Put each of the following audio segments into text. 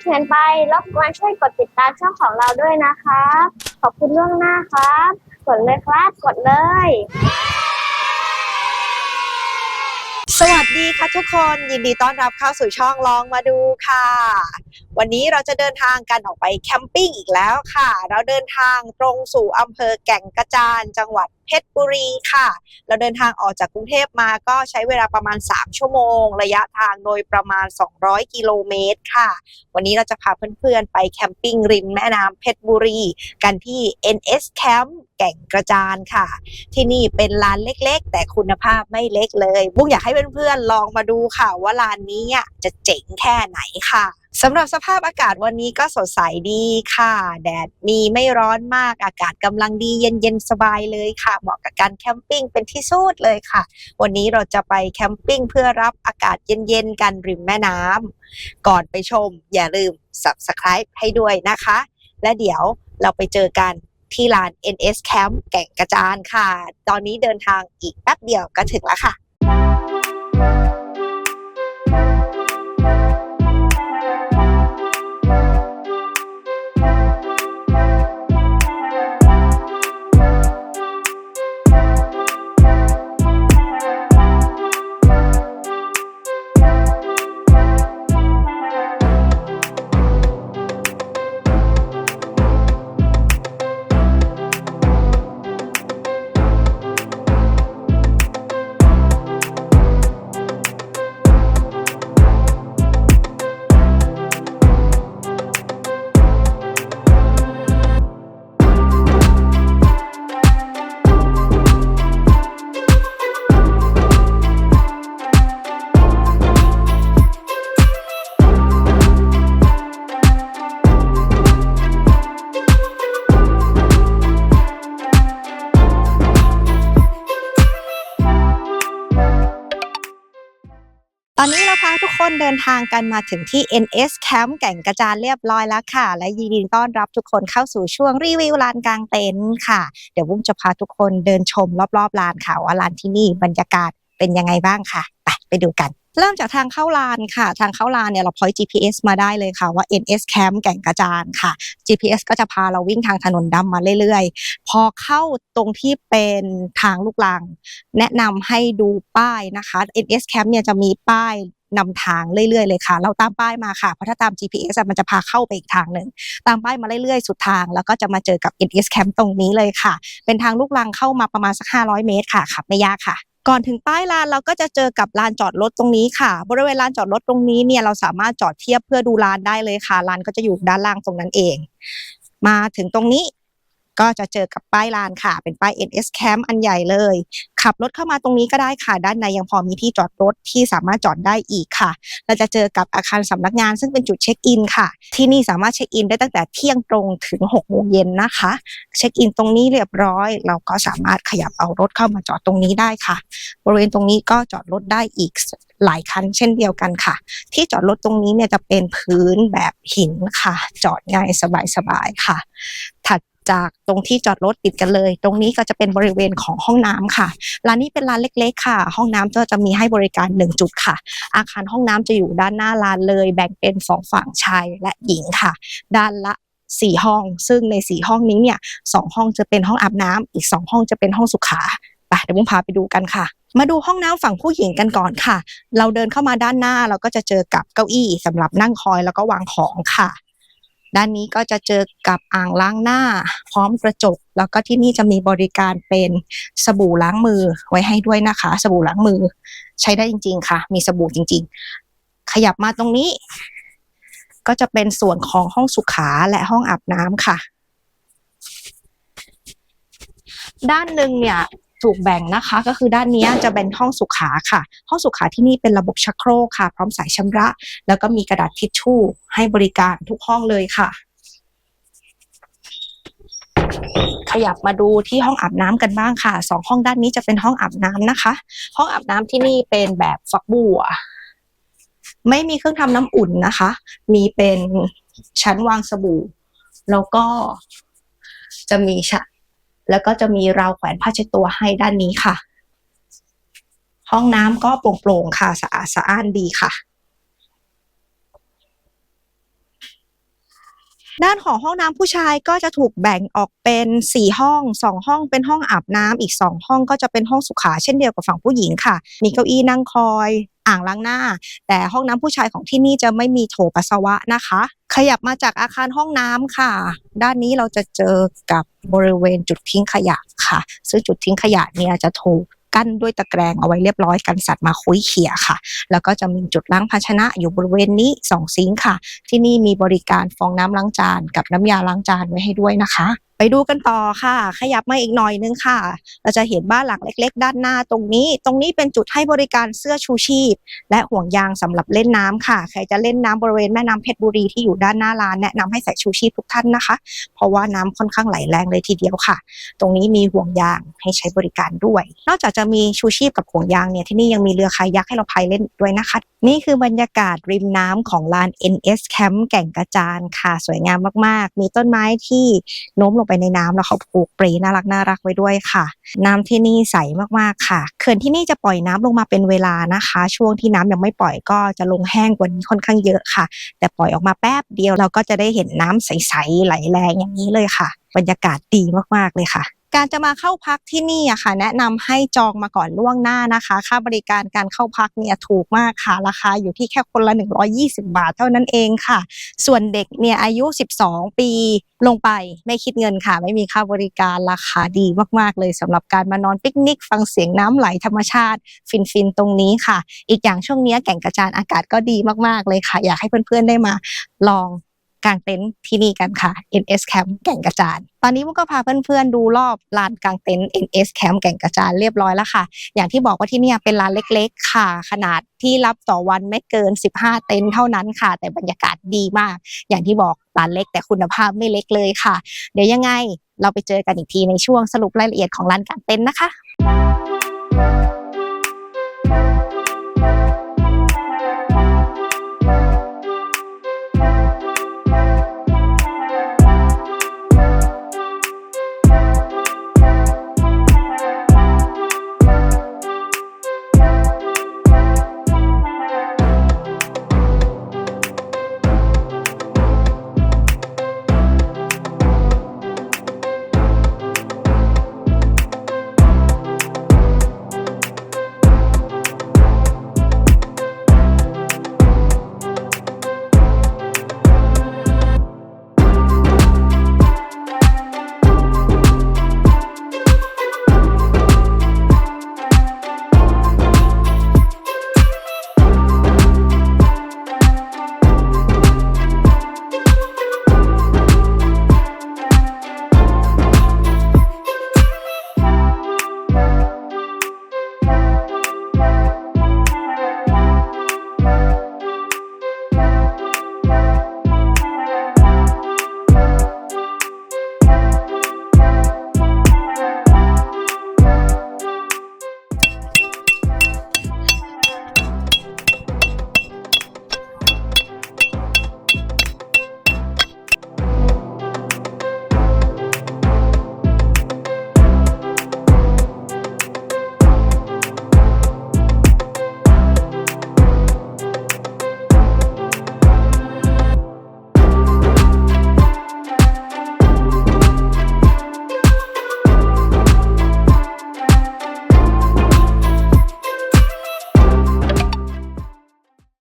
เขียนไปรบกวนช่วยกดติดตามช่องของเราด้วยนะครับ ขอบคุณล่วงหน้าครับ กดเลยครับ กดเลย สวัสดีค่ะทุกคนยินดีต้อนรับเข้าสู่ช่องลองมาดูค่ะวันนี้เราจะเดินทางกันออกไปแคมปิ้งอีกแล้วค่ะ เราเดินทางตรงสู่อำเภอแก่งกระจานจังหวัดเพชรบุรีค่ะ เราเดินทางออกจากกรุงเทพมาก็ใช้เวลาประมาณ 3 ชั่วโมง ระยะทางโดยประมาณ 200 กิโลเมตรค่ะ วันนี้เราจะพาเพื่อนๆ ไปแคมปิ้งริมแม่น้ำเพชรบุรี กันที่ NS Camp แก่งกระจานค่ะ ที่นี่เป็นร้านเล็กๆ แต่คุณภาพไม่เล็กเลย บุ้งอยากให้เพื่อนๆ ลองมาดูค่ะว่าร้านนี้จะเจ๋งแค่ไหนค่ะ สำหรับสภาพอากาศวันนี้ก็สดใสดีค่ะ แดดมีไม่ร้อนมากอากาศกำลังดีเย็นๆสบายเลยค่ะ เหมาะกับการแคมปิ้งเป็นที่สุดเลยค่ะ วันนี้เราจะไปแคมปิ้งเพื่อรับอากาศเย็นๆกันริมแม่น้ำก่อนไปชม อย่าลืม subscribe ให้ด้วยนะคะ และเดี๋ยวเราไปเจอกันที่ลาน NS Camp แก่งกระจานค่ะ ตอนนี้เดินทางอีกแป๊บเดียวก็ถึงแล้วค่ะ ตอนนี้เราพาทุกคนเดินทางกันมาถึงที่ NS Camp แก่งกระจานเรียบร้อยแล้วค่ะ และยินดีต้อนรับทุกคนเข้าสู่ช่วงรีวิวลานกลางเต็นท์ค่ะ เดี๋ยววุ้มจะพาทุกคนเดินชมรอบๆลานค่ะว่าลานที่นี่บรรยากาศเป็นยังไงบ้างค่ะ ไปไปดูกัน เริ่มจากทางเข้าลานค่ะ ทางเข้าลานเนี่ยเราพอย GPS มาได้เลยค่ะว่า NS Camp แก่งกระจานค่ะ GPS ก็จะพาเราวิ่งทางถนนดำมาเรื่อยๆ พอเข้าตรงที่เป็นทางลูกลัง แนะนำให้ดูป้ายนะคะ NS Camp เนี่ยจะมีป้ายนำทางเรื่อยๆเลยค่ะ เราตามป้ายมาค่ะเพราะถ้าตาม GPS มันจะพาเข้าไปอีกทางหนึ่งตามป้ายมาเรื่อยๆ สุดทาง แล้วก็จะมาเจอกับ NS Camp ตรงนี้เลยค่ะ เป็นทางลูกลังเข้ามาประมาณสัก 500 เมตรค่ะขับไม่ยากค่ะ ก่อนถึงป้ายลานเราก็จะเจอกับลานจอดรถตรงนี้ค่ะ บริเวณลานจอดรถตรงนี้เนี่ยเราสามารถจอดเทียบเพื่อดูลานได้เลยค่ะลานก็จะอยู่ด้านล่างตรงนั้นเอง มาถึงตรงนี้ ก็จะเจอกับป้ายลานค่ะ เป็นป้าย NS Camp อันใหญ่เลย ขับรถเข้ามาตรงนี้ก็ได้ค่ะ ด้านในยังพอมีที่จอดรถที่สามารถจอดได้อีกค่ะเราจะเจอกับอาคารสำนักงาน ซึ่งเป็นจุดเช็คอินค่ะ ที่นี่สามารถเช็คอินได้ตั้งแต่เที่ยงตรงถึง6โมงเย็นนะคะ เช็คอินตรงนี้เรียบร้อย เราก็สามารถขยับเอารถเข้ามาจอดตรงนี้ได้ค่ะ บริเวณตรงนี้ก็จอดรถได้อีกหลายคันเช่นเดียวกันค่ะ ที่จอดรถตรงนี้เนี่ยจะเป็นพื้นแบบหินค่ะ จอดง่ายสบายๆค่ะ ถัด จากตรงที่จอดรถติดกันเลย ตรงนี้ก็จะเป็นบริเวณของห้องน้ำค่ะร้านนี้เป็นร้านเล็ก ๆ ค่ะ ห้องน้ำก็จะมีให้บริการหนึ่งจุดค่ะ อาคารห้องน้ำจะอยู่ด้านหน้าร้านเลย แบ่งเป็นสองฝั่งชายและหญิงค่ะ ด้านละสี่ห้อง ซึ่งในสี่ห้องนี้เนี่ยสองห้องจะเป็นห้องอาบน้ำอีกสองห้องจะเป็นห้องสุขาไปเดี๋ยวมุ้งพาไปดูกันค่ะ มาดูห้องน้ำฝั่งผู้หญิงกันก่อนค่ะ เราเดินเข้ามาด้านหน้าเราก็จะเจอกับเก้าอี้สำหรับนั่งคอยแล้วก็วางของค่ะ ด้านนี้ก็จะเจอกับอ่างล้างหน้า พร้อมกระจก แล้วก็ที่นี่จะมีบริการเป็นสบู่ล้างมือไว้ให้ด้วยนะคะ สบู่ล้างมือ ใช้ได้จริง ๆ ค่ะ มีสบู่จริง ๆ ขยับมาตรงนี้ ก็จะเป็นส่วนของห้องสุขาและห้องอาบน้ำค่ะ ด้านหนึ่งเนี่ย ถูกแบ่งนะคะ ก็คือด้านนี้จะเป็นห้องสุขาค่ะ ห้องสุขาที่นี่เป็นระบบชักโครกค่ะ พร้อมสายชำระ แล้วก็มีกระดาษทิชชู่ให้บริการทุกห้องเลยค่ะ ขยับมาดูที่ห้องอาบน้ำกันบ้างค่ะสองห้องด้านนี้จะเป็นห้องอาบน้ำนะคะ ห้องอาบน้ำที่นี่เป็นแบบฝักบัว ไม่มีเครื่องทำน้ำอุ่นนะคะ มีเป็นชั้นวางสบู่ แล้วก็จะมีชะ แล้วก็จะมีราวแขวนผ้าเช็ดตัวให้ด้านนี้ค่ะ ห้องน้ำก็โปร่งๆค่ะ สะอาดสะอ้านดีค่ะ ด้านของห้องน้ำผู้ชายก็จะถูกแบ่งออกเป็นสี่ห้องสองห้องเป็นห้องอาบน้ำอีกสองห้องก็จะเป็นห้องสุขาเช่นเดียวกับฝั่งผู้หญิงค่ะ มีเก้าอี้นั่งคอย อ่างล้างหน้า แต่ห้องน้ำผู้ชายของที่นี่จะไม่มีโถปัสสาวะนะคะ ขยับมาจากอาคารห้องน้ำค่ะ ด้านนี้เราจะเจอกับบริเวณจุดทิ้งขยะค่ะ ซึ่งจุดทิ้งขยะเนี่ยจะถูกกั้นด้วยตะแกรงเอาไว้เรียบร้อยกันสัตว์มาคุยเขี่ยค่ะ แล้วก็จะมีจุดล้างภาชนะอยู่บริเวณนี้สองซิงค์ค่ะ ที่นี่มีบริการฟองน้ำล้างจานกับน้ำยาล้างจานไว้ให้ด้วยนะคะ ไปดูกันต่อค่ะ ขยับมาอีกหน่อยนึงค่ะ เราจะเห็นบ้านหลังเล็ก ๆ ด้านหน้าตรงนี้ ตรงนี้เป็นจุดให้บริการเสื้อชูชีพ และห่วงยางสำหรับเล่นน้ำค่ะ ใครจะเล่นน้ำบริเวณแม่น้ำเพชรบุรีที่อยู่ด้านหน้าร้านแนะนำให้ใส่ชูชีพทุกท่านนะคะ เพราะว่าน้ำค่อนข้างไหลแรงเลยทีเดียวค่ะ ตรงนี้มีห่วงยางให้ใช้บริการด้วย นอกจากจะมีชูชีพกับห่วงยางเนี่ยที่นี่ยังมีเรือคายักให้เราพายเล่นด้วยนะคะ นี่คือบรรยากาศริมน้ำของลาน NS Camp แก่งกระจานค่ะ สวยงามมากๆ มีต้นไม้ที่โน้มลงไปในน้ำแล้วเขาปลูกปรีน่ารักน่ารักไว้ด้วยค่ะ น้ำที่นี่ใสมากๆค่ะเขื่อนที่นี่จะปล่อยน้ำลงมาเป็นเวลานะคะ ช่วงที่น้ำยังไม่ปล่อยก็จะลงแห้งกว่านี้ค่อนข้างเยอะค่ะ แต่ปล่อยออกมาแป๊บเดียวเราก็จะได้เห็นน้ำใสๆไหลแรงอย่างนี้เลยค่ะ บรรยากาศดีมากๆเลยค่ะ การจะมาเข้าพักที่นี่อะค่ะ แนะนำให้จองมาก่อนล่วงหน้านะคะ ค่าบริการการเข้าพักเนี่ยถูกมากค่ะ ราคาอยู่ที่แค่คนละ 120 บาทเท่านั้นเองค่ะ ส่วนเด็กเนี่ยอายุ 12 ปีลงไปไม่คิดเงินค่ะ ไม่มีค่าบริการราคาดีมากๆ เลยสำหรับการมานอนปิกนิก ฟังเสียงน้ำไหลธรรมชาติ ฟินๆตรงนี้ค่ะ อีกอย่างช่วงนี้แก่งกระจานอากาศก็ดีมากๆเลยค่ะ อยากให้เพื่อนๆได้มาลอง กางเต็นท์ที่นี่กันค่ะ NS Camp แก่งกระจาน ตอนนี้มุกก็พาเพื่อนๆดูรอบลานกางเต็นท์ NS Camp แก่งกระจานเรียบร้อยแล้วค่ะ อย่างที่บอกว่าที่นี่เป็นลานเล็กๆ ค่ะ ขนาดที่รับต่อวันไม่เกิน 15 เต็นท์เท่านั้นค่ะ แต่บรรยากาศดีมาก อย่างที่บอกลานเล็กแต่คุณภาพไม่เล็กเลยค่ะ เดี๋ยวยังไงเราไปเจอกันอีกทีในช่วงสรุปรายละเอียดของลานกางเต็นท์นะคะ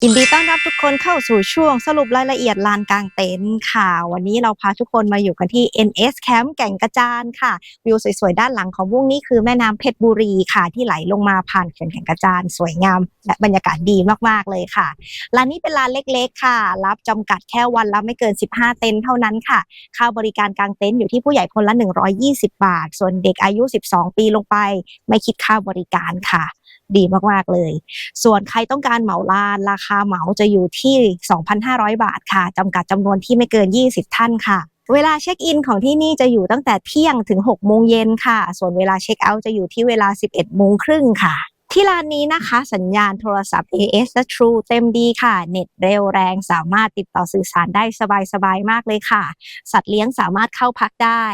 ยินดีต้อนรับทุกคนเข้าสู่ช่วงสรุปรายละเอียดลานกลางเต็นท์ค่ะ วันนี้เราพาทุกคนมาอยู่กันที่ NS Camp แก่งกระจานค่ะ วิวสวยๆ ด้านหลังของวุ้งนี้คือแม่น้ำเพชรบุรีค่ะ ที่ไหลลงมาผ่านเขื่อนแก่งกระจานสวยงาม และบรรยากาศดีมากๆเลยค่ะร้านนี้เป็นร้านเล็กๆ ค่ะ รับจำกัดแค่วันละไม่เกิน 15 เต็นท์เท่านั้นค่ะ ค่าบริการกลางเต็นท์อยู่ที่ผู้ใหญ่คนละ 120 บาท ส่วนเด็กอายุ 12 ปีลงไป ไม่คิดค่าบริการค่ะ ดีมากๆเลย ส่วนใครต้องการเหมาลานราคาเหมาจะอยู่ที่ 2,500 บาทค่ะจำกัดจำนวนที่ไม่เกิน 20 ท่านค่ะเวลาเช็คอินของที่นี่จะอยู่ตั้งแต่เที่ยงถึง 6 โมงเย็นค่ะ ส่วนเวลาเช็คเอาท์จะอยู่ที่เวลา 11 โมงครึ่งค่ะ ที่ร้านนี้นะคะ สัญญาณโทรศัพท์ AS และ True เต็มดีค่ะ เน็ตเร็วแรงสามารถติดต่อสื่อสารได้สบายๆมากเลยค่ะ สัตว์เลี้ยงสามารถเข้าพักได้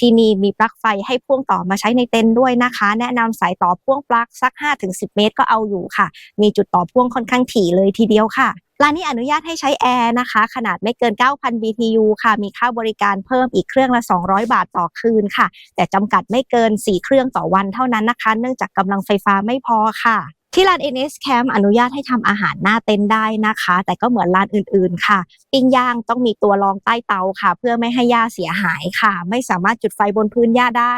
ที่นี่มีปลั๊กไฟให้พ่วงต่อมาใช้ในเต็นท์ด้วยนะคะ แนะนำสายต่อพ่วงปลั๊กสัก 5-10 เมตรก็เอาอยู่ค่ะ มีจุดต่อพ่วงค่อนข้างถี่เลยทีเดียวค่ะ ร้านนี้อนุญาตให้ใช้แอร์นะคะ ขนาดไม่เกิน 9,000 BTU ค่ะ มีค่าบริการเพิ่มอีกเครื่องละ 200 บาทต่อคืนค่ะ แต่จำกัดไม่เกิน 4 เครื่องต่อวันเท่านั้นนะคะ เนื่องจากกำลังไฟฟ้าไม่พอค่ะที่ร้าน NS Camp อนุญาตให้ทำอาหารหน้าเต็นท์ได้นะคะ แต่ก็เหมือนร้านอื่นๆ ค่ะ ปิ้งย่างต้องมีตัวรองใต้เตาค่ะ เพื่อไม่ให้หญ้าเสียหายค่ะ ไม่สามารถจุดไฟบนพื้นหญ้าได้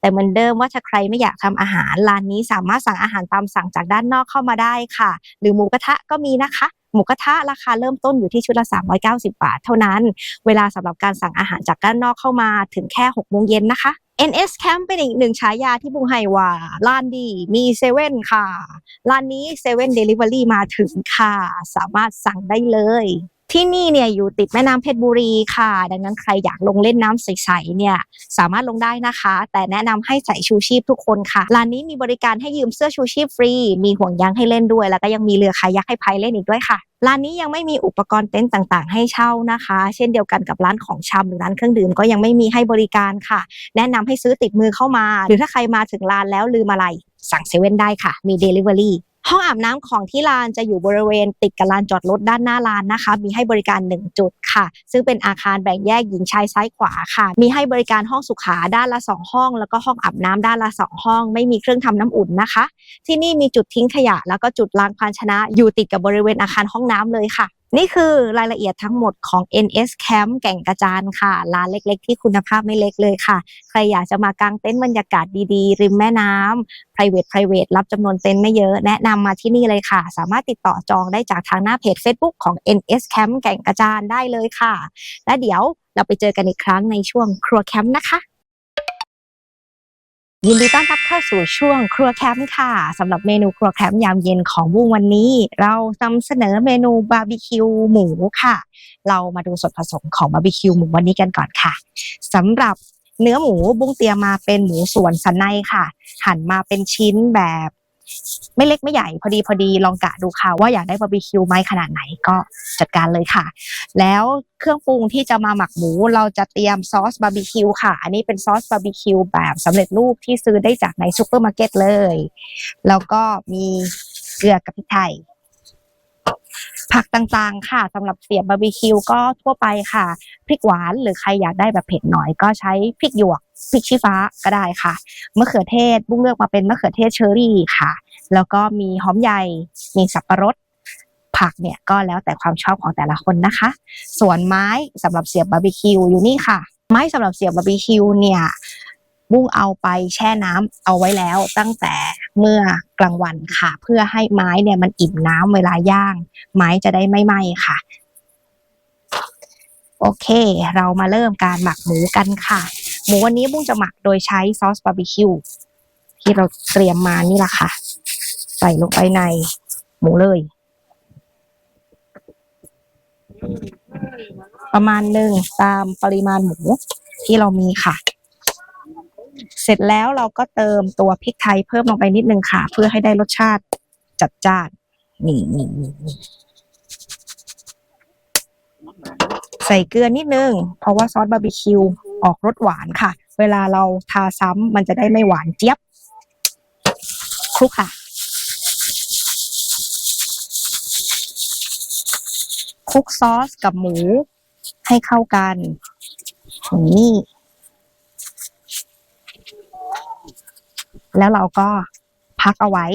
แต่เหมือนเดิมว่าถ้าใครไม่อยากทำอาหารร้านนี้สามารถสั่งอาหารตามสั่งจากด้านนอกเข้ามาได้ค่ะ หรือหมูกระทะก็มีนะคะ หมูกระทะราคาเริ่มต้นอยู่ที่ชุดละ 390 บาท เท่านั้น เวลาสำหรับการสั่งอาหารจากด้านนอกเข้ามาถึงแค่6โมงเย็นนะคะ NS Camp เป็นอีกหนึ่งฉายาที่บุงไฮว่าร้านดีมีเซเว่นค่ะ ร้านนี้เซเว่นเดลิเวอรี่มาถึงค่ะ สามารถสั่งได้เลย ที่นี่เนี่ยอยู่ติดแม่น้ำเพชรบุรีค่ะ ดังนั้นใครอยากลงเล่นน้ำใสๆเนี่ยสามารถลงได้นะคะ แต่แนะนำให้ใส่ชูชีพทุกคนค่ะร้านนี้มีบริการให้ยืมเสื้อชูชีพฟรี มีห่วงยางให้เล่นด้วย แล้วก็ยังมีเรือคายักให้พายเล่นอีกด้วยค่ะร้านนี้ยังไม่มีอุปกรณ์เต็นท์ต่างๆ ให้เช่านะคะ เช่นเดียวกันกับร้านของชำหรือร้านเครื่องดื่มก็ยังไม่มีให้บริการค่ะ แนะนำให้ซื้อติดมือเข้ามา หรือถ้าใครมาถึงร้านแล้วลืมอะไร สั่งเซเว่นได้ค่ะ มี Delivery ห้องอาบน้ำของที่ลานจะอยู่บริเวณติดกับลานจอดรถด้านหน้าลานนะคะ มีให้บริการ 1 จุดค่ะ ซึ่งเป็นอาคารแบ่งแยกหญิงชายซ้ายขวาค่ะ มีให้บริการห้องสุขาด้านละ 2 ห้อง แล้วก็ห้องอาบน้ำด้านละ 2 ห้อง ไม่มีเครื่องทำน้ำอุ่นนะคะ ที่นี่มีจุดทิ้งขยะ แล้วก็จุดล้างภาชนะ อยู่ติดกับบริเวณอาคารห้องน้ำเลยค่ะ นี่คือรายละเอียดทั้งหมดของ NS Camp แก่งกระจานค่ะร้านเล็กๆ ที่คุณภาพไม่เล็กเลยค่ะ ใครอยากจะมากางเต็นท์บรรยากาศดีๆ ริมแม่น้ำ private private รับจำนวนเต็นท์ไม่เยอะแนะนำมาที่นี่เลยค่ะ สามารถติดต่อจองได้จากทางหน้าเพจ Facebook ของ NS Camp แก่งกระจานได้เลยค่ะ และเดี๋ยวเราไปเจอกันอีกครั้งในช่วงครัวแคมป์นะคะ ยินดีต้อนรับเข้าสู่ช่วงครัวแคมป์ค่ะสำหรับเมนูครัวแคมป์ยามเย็นของบุ้งวันนี้ เรานำเสนอเมนูบาร์บีคิวหมูค่ะ เรามาดูส่วนผสมของบาร์บีคิวหมูวันนี้กันก่อนค่ะสำหรับเนื้อหมูบุ้งเตรียมมาเป็นหมูส่วนสันในค่ะ หั่นมาเป็นชิ้นแบบ ไม่เล็กไม่ใหญ่พอดีพอดีลองกะดูค่ะ ว่าอยากได้บาร์บีคิวไหมขนาดไหนก็จัดการเลยค่ะ แล้วเครื่องปรุงที่จะมาหมักหมูเราจะเตรียมซอสบาร์บีคิวค่ะ อันนี้เป็นซอสบาร์บีคิวแบบสำเร็จรูปที่ซื้อได้จากในซูเปอร์มาร์เก็ตเลย แล้วก็มีเกลือกับพริกไทยผักต่างๆ ค่ะสำหรับเสียบบาร์บีคิวก็ทั่วไปค่ะพริกหวานหรือใครอยากได้แบบเผ็ดหน่อยก็ใช้พริกหยวกพริกชี้ฟ้าก็ได้ค่ะมะเขือเทศบุ้งเลือกมาเป็นมะเขือเทศเชอรี่ค่ะ แล้วก็มีหอมใหญ่ มีสับปะรด ผักเนี่ยก็แล้วแต่ความชอบของแต่ละคนนะคะ ส่วนไม้สำหรับเสียบบาร์บีคิวอยู่นี่ค่ะ ไม้สำหรับเสียบบาร์บีคิวเนี่ยบุ้งเอาไปแช่น้ำเอาไว้แล้วตั้งแต่เมื่อกลางวันค่ะ เพื่อให้ไม้เนี่ยมันอิ่มน้ำเวลาย่าง ไม้จะได้ไม่ไหม้ค่ะ โอเค เรามาเริ่มการหมักหมูกันค่ะ หมูวันนี้บุ้งจะหมักโดยใช้ซอสบาร์บีคิวที่เราเตรียมมานี่แหละค่ะ ใส่ลงไปในหมูเลย ประมาณหนึ่งตามปริมาณหมูที่เรามีค่ะ เสร็จแล้วเราก็เติมตัวพริกไทยเพิ่มลงไปนิดนึงค่ะ เพื่อให้ได้รสชาติจัดจ้านนี่นี่นี่นี่ใส่เกลือนิดนึง เพราะว่าซอสบาร์บีคิวออกรสหวานค่ะ เวลาเราทาซ้ำมันจะได้ไม่หวานเจี๊ยบคลุกค่ะ คลุกซอสกับหมูให้เข้ากันนี้แล้วเราก็พักเอาไว้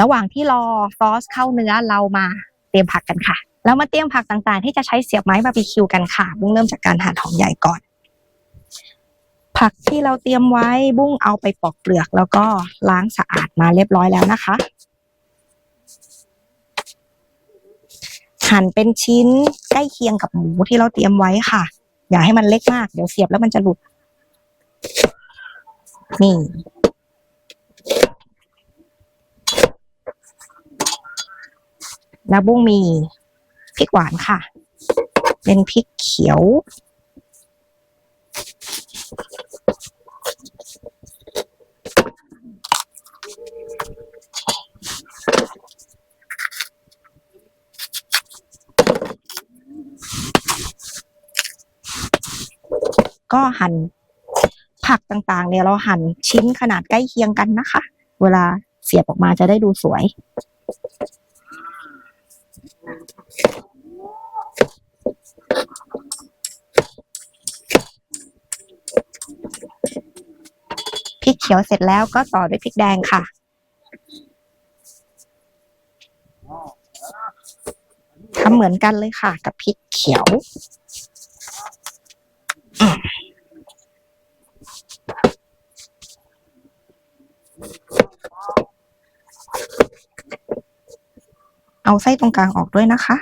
ระหว่างที่รอซอสเข้าเนื้อเรามาเตรียมผักกันค่ะแล้วมาเตรียมผักต่างๆ ที่จะใช้เสียบไม้บาร์บีคิวกันค่ะ บุ้งเริ่มจากการหั่นหอมใหญ่ก่อน ผักที่เราเตรียมไว้บุ้งเอาไปปอกเปลือก แล้วก็ล้างสะอาดมาเรียบร้อยแล้วนะคะ หั่นเป็นชิ้นใกล้เคียงกับหมูที่เราเตรียมไว้ค่ะ อย่าให้มันเล็กมากเดี๋ยวเสียบแล้วมันจะหลุด นี่แล้วบุ้งมีพริกหวานค่ะ เป็นพริกเขียว ก็หั่นผักต่างๆ เนี่ยเราหั่นชิ้นขนาดใกล้เคียงกันนะคะ เวลาเสียบออกมาจะได้ดูสวย พริกเขียวเสร็จแล้วก็ต่อด้วยพริกแดงค่ะ ทำเหมือนกันเลยค่ะ กับพริกเขียว อืม เอาไส้ตรงกลางออกด้วยนะคะ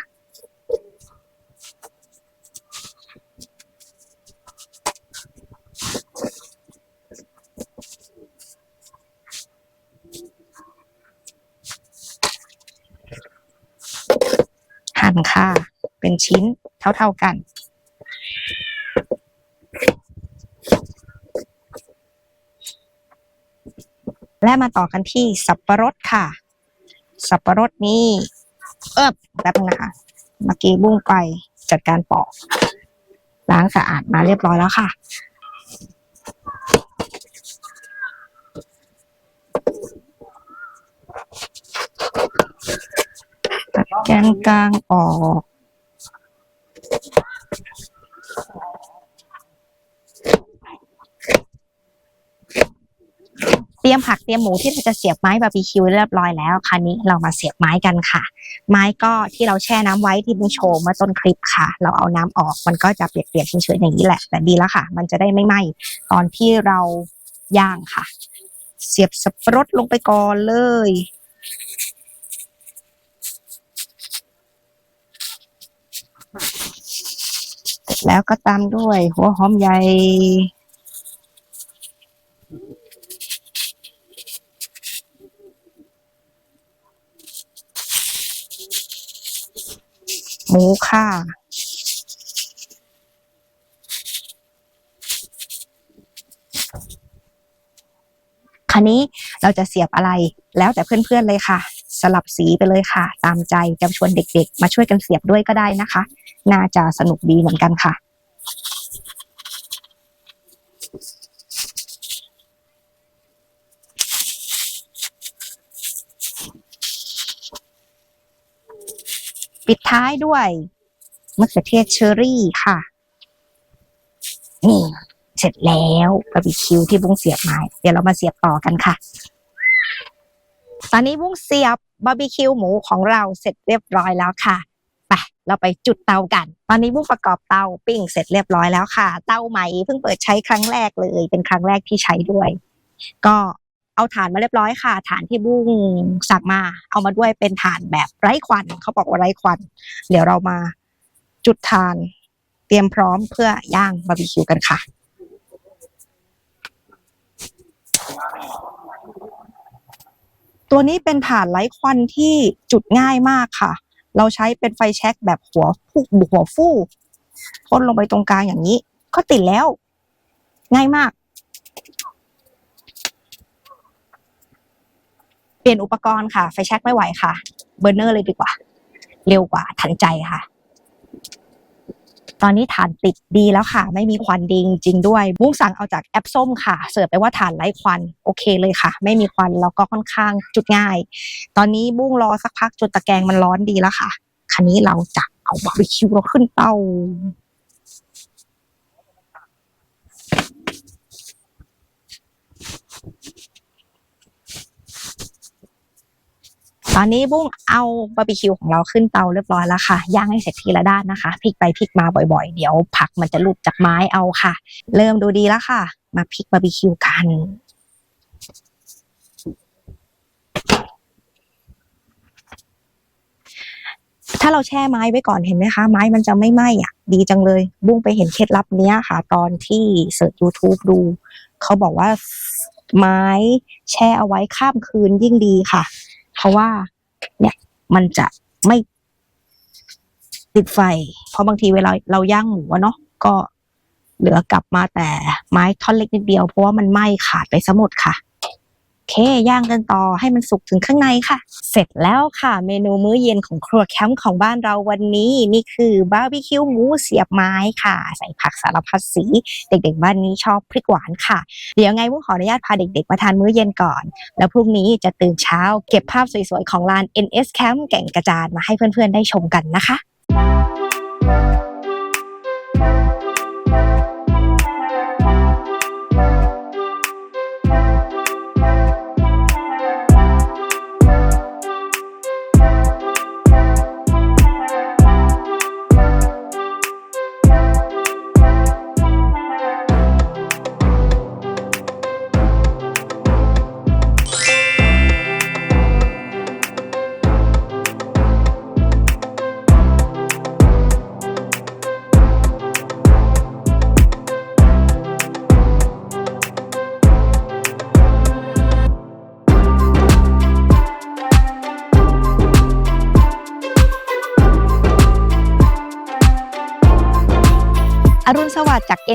หั่นค่ะ เป็นชิ้นเท่าๆกันและมาต่อกันที่สับปะรดค่ะ สับปะรดนี่ เอิบแป๊บนึงนะคะเมื่อกี้บุ้งไปจัดการปอกล้างสะอาดมาเรียบร้อยแล้วค่ะ ตัดแกนกลางออก เตรียมผักเตรียมหมูที่เราจะเสียบไม้บาร์บีคิวเรียบร้อยแล้วคราวนี้เรามาเสียบไม้กันค่ะ ไม้ก็ที่เราแช่น้ำไว้ที่บุ้งโชว์เมื่อต้นคลิปค่ะ เราเอาน้ำออกมันก็จะเปียกๆเฉยๆอย่างนี้แหละ แต่ดีแล้วค่ะ มันจะได้ไม่ไหม้ตอนที่เราย่างค่ะ เสียบสับปะรดลงไปก่อนเลยแล้วก็ตามด้วยหัวหอมใหญ่ หมูค่ะคันนี้เราจะเสียบอะไรแล้วแต่เพื่อนๆเลยค่ะ สลับสีไปเลยค่ะ ตามใจจะชวนเด็กๆ มาช่วยกันเสียบด้วยก็ได้นะคะ น่าจะสนุกดีเหมือนกันค่ะ ปิดท้ายด้วยมะเขือเทศเชอรี่ค่ะ นี่ เสร็จแล้วบาร์บีคิวที่บุ้งเสียบไม้เดี๋ยวเรามาเสียบต่อกันค่ะ ตอนนี้บุ้งเสียบบาร์บีคิวหมูของเราเสร็จเรียบร้อยแล้วค่ะไปเราไปจุดเตากัน ตอนนี้บุ้งประกอบเตาปิ้งเสร็จเรียบร้อยแล้วค่ะ เตาใหม่เพิ่งเปิดใช้ครั้งแรกเลย เป็นครั้งแรกที่ใช้ด้วย ก็ เอาถ่านมาเรียบร้อยค่ะถ่านที่บุ้งสั่งมา เอามาด้วยเป็นถ่านแบบไร้ควันเขาบอกว่าไร้ควัน เดี๋ยวเรามาจุดถ่าน เตรียมพร้อมเพื่อย่างบาร์บีคิวกันค่ะตัวนี้เป็นถ่านไร้ควันที่จุดง่ายมากค่ะ เราใช้เป็นไฟแช็กแบบหัวฟูหัวฟู่พ่นลงไปตรงกลางอย่างนี้ ก็ติดแล้ว ง่ายมาก เปลี่ยนอุปกรณ์ค่ะ ไฟแช็กไม่ไหวค่ะ เบอร์เนอร์เลยดีกว่า เร็วกว่าทันใจค่ะ ตอนนี้ฐานติดดีแล้วค่ะ ไม่มีควันดีจริงด้วยบุ้งสั่งเอาจากแอปส้มค่ะ เสิร์ชไปว่าฐานไร้ควัน โอเคเลยค่ะ ไม่มีควันแล้วก็ค่อนข้างจุดง่าย ตอนนี้บุ้งรอสักพักจนตะแกรงมันร้อนดีแล้วค่ะ คันนี้เราจะเอาบาร์บีคิวเราขึ้นเตา ตอนนี้บุ้งเอาบาร์บีคิวของเราขึ้นเตาเรียบร้อยแล้วค่ะ ย่างให้เสร็จทีละด้านนะคะ พลิกไปพลิกมาบ่อยๆ เดี๋ยวผักมันจะหลุดจากไม้เอาค่ะ เริ่มดูดีแล้วค่ะ มาพลิกบาร์บีคิวกัน ถ้าเราแช่ไม้ไว้ก่อนเห็นไหมคะ ไม้มันจะไม่ไหม้อะ ดีจังเลย บุ้งไปเห็นเคล็ดลับเนี้ยค่ะ ตอนที่เสิร์ช YouTube ดู เขาบอกว่าไม้แช่เอาไว้ข้ามคืนยิ่งดีค่ะ เพราะว่าเนี่ยมันจะไม่ติดไฟ เพราะบางทีเวลาเราย่างหมูเนาะก็เหลือกลับมาแต่ไม้ท่อนเล็กนิดเดียวเพราะว่ามันไหม้ขาดไปซะหมดค่ะ เคย่างกันต่อให้มันสุกถึงข้างในค่ะ เสร็จแล้วค่ะ เมนูมื้อเย็นของครัวแคมป์ของบ้านเราวันนี้นี่คือบาร์บีคิวหมูเสียบไม้ค่ะ ใส่ผักสารพัดสี เด็กๆบ้านนี้ชอบพริกหวานค่ะ เดี๋ยวไงมุ้งขออนุญาตพาเด็กๆมาทานมื้อเย็นก่อน แล้วพรุ่งนี้จะตื่นเช้าเก็บภาพสวยๆของลาน NS Camp แก่งกระจานมาให้เพื่อนๆได้ชมกันนะคะอ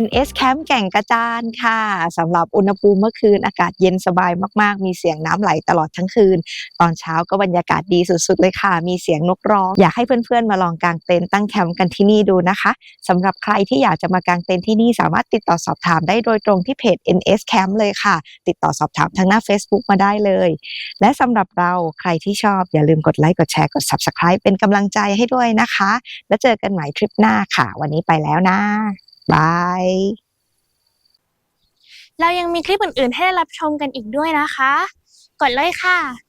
NS Camp แก่งกระจานค่ะสำหรับอุณหภูมิเมื่อคืนอากาศเย็นสบายมากๆ มีเสียงน้ำไหลตลอดทั้งคืน ตอนเช้าก็บรรยากาศดีสุดๆเลยค่ะ มีเสียงนกร้อง อยากให้เพื่อนๆ มาลองกางเต็นท์ตั้งแคมป์กันที่นี่ดูนะคะสำหรับใครที่อยากจะมากางเต็นท์ที่นี่สามารถติดต่อสอบถามได้โดยตรงที่เพจ NS Camp เลยค่ะ ติดต่อสอบถามทางหน้า Facebook มาได้เลย และสำหรับเราใครที่ชอบอย่าลืมกดไลค์กดแชร์กด Subscribe เป็นกำลังใจให้ด้วยนะคะ แล้วเจอกันใหม่ทริปหน้าค่ะ วันนี้ไปแล้วนะ บาย เรายังมีคลิปอื่นๆ ให้ได้รับชมกันอีกด้วยนะคะ กดเลยค่ะ